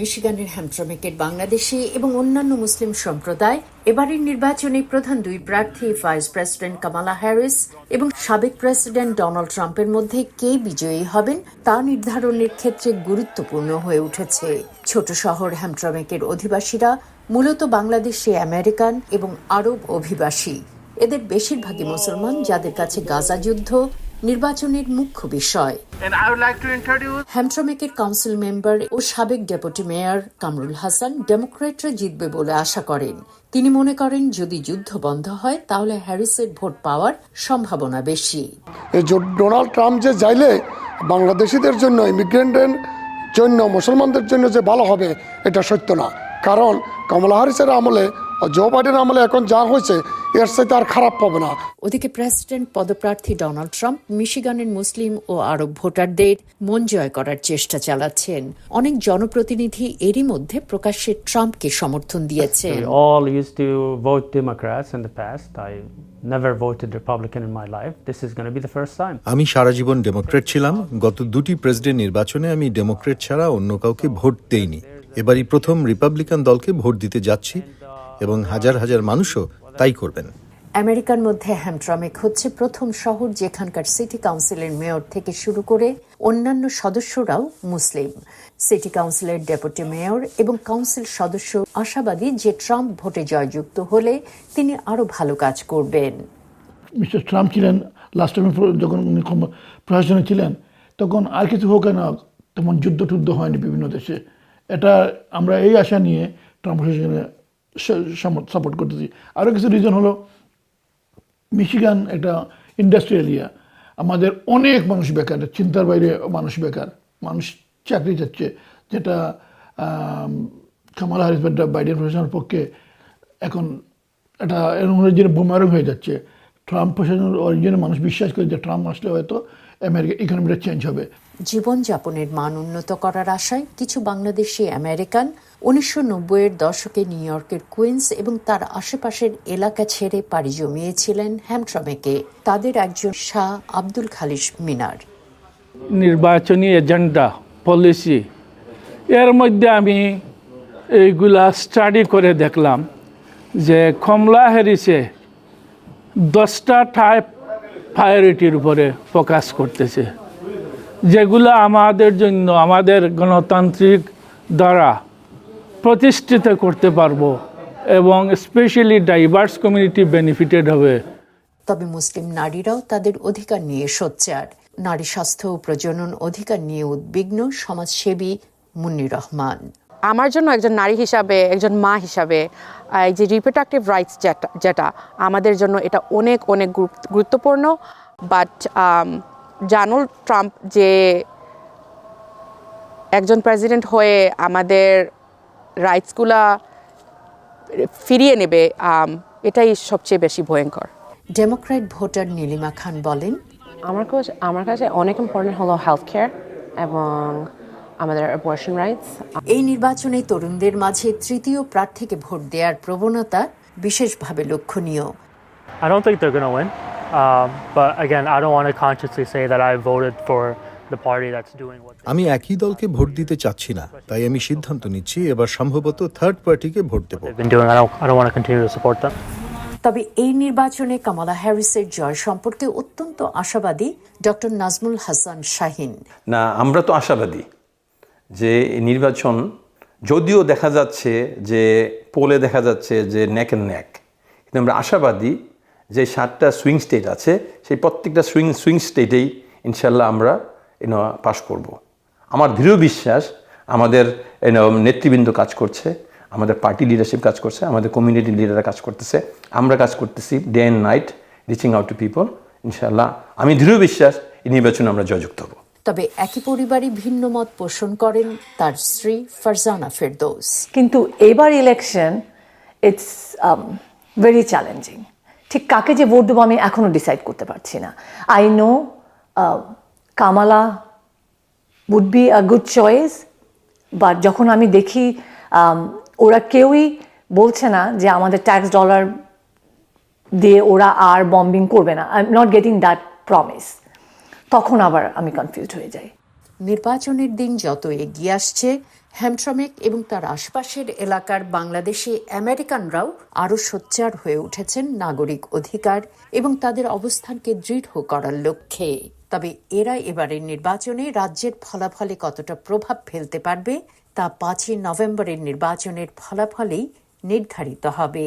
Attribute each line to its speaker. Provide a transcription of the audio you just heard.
Speaker 1: মিশিগানের হ্যামট্রমেকের বাংলাদেশি এবং অন্যান্য মুসলিম সম্প্রদায়। এবারের নির্বাচনে প্রধান দুই প্রার্থী, ভাইস প্রেসিডেন্ট কামালা হ্যারিস এবং সাবেক প্রেসিডেন্ট ডোনাল্ড ট্রাম্পের মধ্যে কে বিজয়ী হবেন তা নির্ধারণের ক্ষেত্রে গুরুত্বপূর্ণ হয়ে উঠেছে। ছোট শহর হ্যামট্রমেকের অধিবাসীরা মূলত বাংলাদেশি আমেরিকান এবং আরব অভিবাসী। এদের বেশিরভাগই মুসলমান, যাদের কাছে গাজা যুদ্ধ নির্বাচনের মুখ্য বিষয়। হ্যামট্রমেকের কাউন্সিল মেম্বার ও সাবেক ডেপুটি মেয়র কামরুল হাসান ডেমোক্রেটরা জিতবে বলে আশা করেন। তিনি মনে করেন যদি যুদ্ধ বন্ধ হয় তাহলে হ্যারিসের ভোট পাওয়ার সম্ভাবনা বেশি।
Speaker 2: ডোনাল্ড ট্রাম্প যে যাইলে বাংলাদেশিদের জন্য ইমিগ্রেন্টের জন্য মুসলমানদের জন্য যে ভালো হবে এটা সত্য না। কারণ কমলা হারিসের আমলে ও জো বাইডেন আমলে এখন যা হয়েছে এর সাথে আর খারাপ পাবে না
Speaker 1: ওদিকে প্রেসিডেন্ট পদপ্রার্থী ডোনাল্ড ট্রাম্প মিশিগানের মুসলিম ও আরব ভোটারদের মন জয় করার চেষ্টা চালাচ্ছেন অনেক জনপ্রতিনিধি এরই মধ্যে প্রকাশ্যে ট্রাম্পকে সমর্থন
Speaker 3: দিয়েছে all used to vote Democrats in the past. I never voted Republican in my life. This is going to be the first time.
Speaker 4: আমি সারা জীবন ডেমোক্রেট ছিলাম গত দুটি প্রেসিডেন্ট নির্বাচনে আমি ডেমোক্রেট ছাড়া অন্য কাউকে ভোট দেইনি এবারই প্রথম রিপাবলিকান দলকে ভোট দিতে যাচ্ছি এবং হাজার হাজার মানুষও তাই করবেন।
Speaker 1: আমেরিকার মধ্যে হ্যামট্রমেক হচ্ছে প্রথম শহর যেখানকার সিটি কাউন্সিলের মেয়র থেকে শুরু করে অন্যান্য সদস্যরাও মুসলিম। সিটি কাউন্সিলের ডেপুটি মেয়র এবং কাউন্সিল সদস্য আশাবাদী যে ট্রাম্প ভোটে জয়যুক্ত হলে তিনি আরও ভালো কাজ করবেন।
Speaker 5: মিস্টার ট্রাম্প ছিলেন লাস্ট টাইম যখন উনি প্রশাসনে ছিলেন তখন আর কিছু হোক না তেমন যুদ্ধ টুদ্ধ হয়নি বিভিন্ন দেশে। এটা আমরা এই আশা নিয়ে ট্রাম্প প্রশাসনে সাপোর্ট করতেছি। আরও কিছু রিজন হলো মিশিগান একটা ইন্ডাস্ট্রি এরিয়া আমাদের অনেক মানুষ বেকার চিন্তার বাইরে মানুষ বেকার। মানুষ চাকরি চাচ্ছে, যেটা কামালা হারিস বাইডেন প্রশাসনের পক্ষে এখন এটা এরকম যে বোমারং হয়ে যাচ্ছে। ট্রাম্প প্রশাসনের অরিজিনে মানুষ বিশ্বাস করে যে ট্রাম্প আসলে হয়তো আমেরিকা ইকোনমিটা চেঞ্জ হবে।
Speaker 1: জীবনযাপনের মান উন্নত করার আশায় কিছু বাংলাদেশি আমেরিকান উনিশশো নব্বইয়ের দশকে নিউ ইয়র্কের কুইন্স এবং তার আশেপাশের এলাকা ছেড়ে পাড়ি জমিয়েছিলেন হ্যামট্রমেকে তাদের একজন শাহ আব্দুল খালিশ মিনার।
Speaker 6: নির্বাচনী এজেন্ডা পলিসি এর মধ্যে আমি এইগুলা স্টাডি করে দেখলাম যে কমলা হ্যারিসে দশটা টাইপ প্রায়োরিটির উপরে ফোকাস করতেছে। যেগুলো আমাদের জন্য, আমাদের গণতান্ত্রিক দ্বারা প্রতিষ্ঠিত করতে পারব এবং স্পেশালি ডাইভার্স কমিউনিটি বেনিফিটেড হবে।
Speaker 1: তবে মুসলিম নারীরাও তাদের অধিকার নিয়ে সোচ্চার নারী স্বাস্থ্য ও প্রজনন অধিকার নিয়ে উদ্বিগ্ন সমাজসেবী মুন্নির রহমান।
Speaker 7: আমার জন্য একজন নারী হিসাবে একজন মা হিসাবে এই যে রিপ্রোডাক্টিভ রাইটস যেটা যেটা আমাদের জন্য এটা অনেক অনেক গুরুত্বপূর্ণ। বাট জানুল ট্রাম্প যে একজন প্রেসিডেন্ট হয়ে আমাদের রাইটসগুলা ফিরিয়ে নেবে এটাই সবচেয়ে বেশি ভয়ঙ্কর।
Speaker 1: ডেমোক্র্যাট ভোটার নীলিমা খান বলেন
Speaker 8: আমার কাছে আমার কাছে অনেক ইম্পর্টেন্ট হলো হেলথ কেয়ার এবং আমাদের অ্যাবর্শন রাইটস
Speaker 1: এই নির্বাচনে তরুণদের মাঝে তৃতীয় প্রার্থীকে ভোট দেওয়ার প্রবণতা বিশেষভাবে লক্ষণীয়
Speaker 3: I don't think they're going to win. Um, but again, I don't want to consciously say that I voted for the party that's doing what they
Speaker 4: আমি একই দলকে ভোট দিতে চাচ্ছি না তাই আমি সিদ্ধান্ত নিচ্ছি এবার সম্ভবত থার্ড পার্টিকে ভোট দেব
Speaker 3: they've been doing. I don't, I don't want to continue to support them.
Speaker 1: তবে এই নির্বাচনে কামালা হ্যারিসের জয় সম্পর্কে অত্যন্ত আশাবাদী ডক্টর নাজমুল হাসান শাহিন
Speaker 9: না আমরা তো আশাবাদী যে নির্বাচন যদিও দেখা যাচ্ছে যে পোলে দেখা যাচ্ছে যে ন্যাক অ্যান্ড ন্যাক, কিন্তু আমরা আশাবাদী যে সাতটা সুইং স্টেট আছে, সেই প্রত্যেকটা সুইং সুইং স্টেটেই ইনশাল্লাহ আমরা এন পাশ করব। আমার দৃঢ় বিশ্বাস, আমাদের এন নেতৃবৃন্দ কাজ করছে, আমাদের পার্টি লিডারশিপ কাজ করছে, আমাদের কমিউনিটি লিডাররা কাজ করতেছে, আমরা কাজ করতেছি day and night reaching out to people ইনশাল্লাহ আমি দৃঢ় বিশ্বাস, এই নির্বাচনে আমরা জয়যুক্ত হব
Speaker 1: তবে একই পরিবারই ভিন্ন মত পোষণ করেন তার স্ত্রী ফারজানা ফেরদৌস।
Speaker 10: কিন্তু এবার ইলেকশন ইটস ভেরি চ্যালেঞ্জিং ঠিক কাকে যে ভোট দেবো আমি এখনও ডিসাইড করতে পারছি না। I know Kamala would be a good choice but যখন আমি দেখি um, ওরা কেউই বলছে না যে আমাদের ট্যাক্স ডলার দিয়ে ওরা আর বম্বিং করবে না। I am not getting that promise তখন আবার আমি কনফিউজড হয়ে যাই।
Speaker 1: নির্বাচনের দিন যত এগিয়ে আসছে, হ্যামট্রমেক এবং তার আশপাশের এলাকার বাংলাদেশি আমেরিকানরাও আরও সোচ্চার হয়ে উঠেছেন নাগরিক অধিকার এবং তাদের অবস্থানকে দৃঢ় করার লক্ষ্যে। তবে এরা এবারের নির্বাচনে রাজ্যের ফলাফলে কতটা প্রভাব ফেলতে পারবে, তা পাঁচই নভেম্বরের নির্বাচনের ফলাফলেই নির্ধারিত হবে।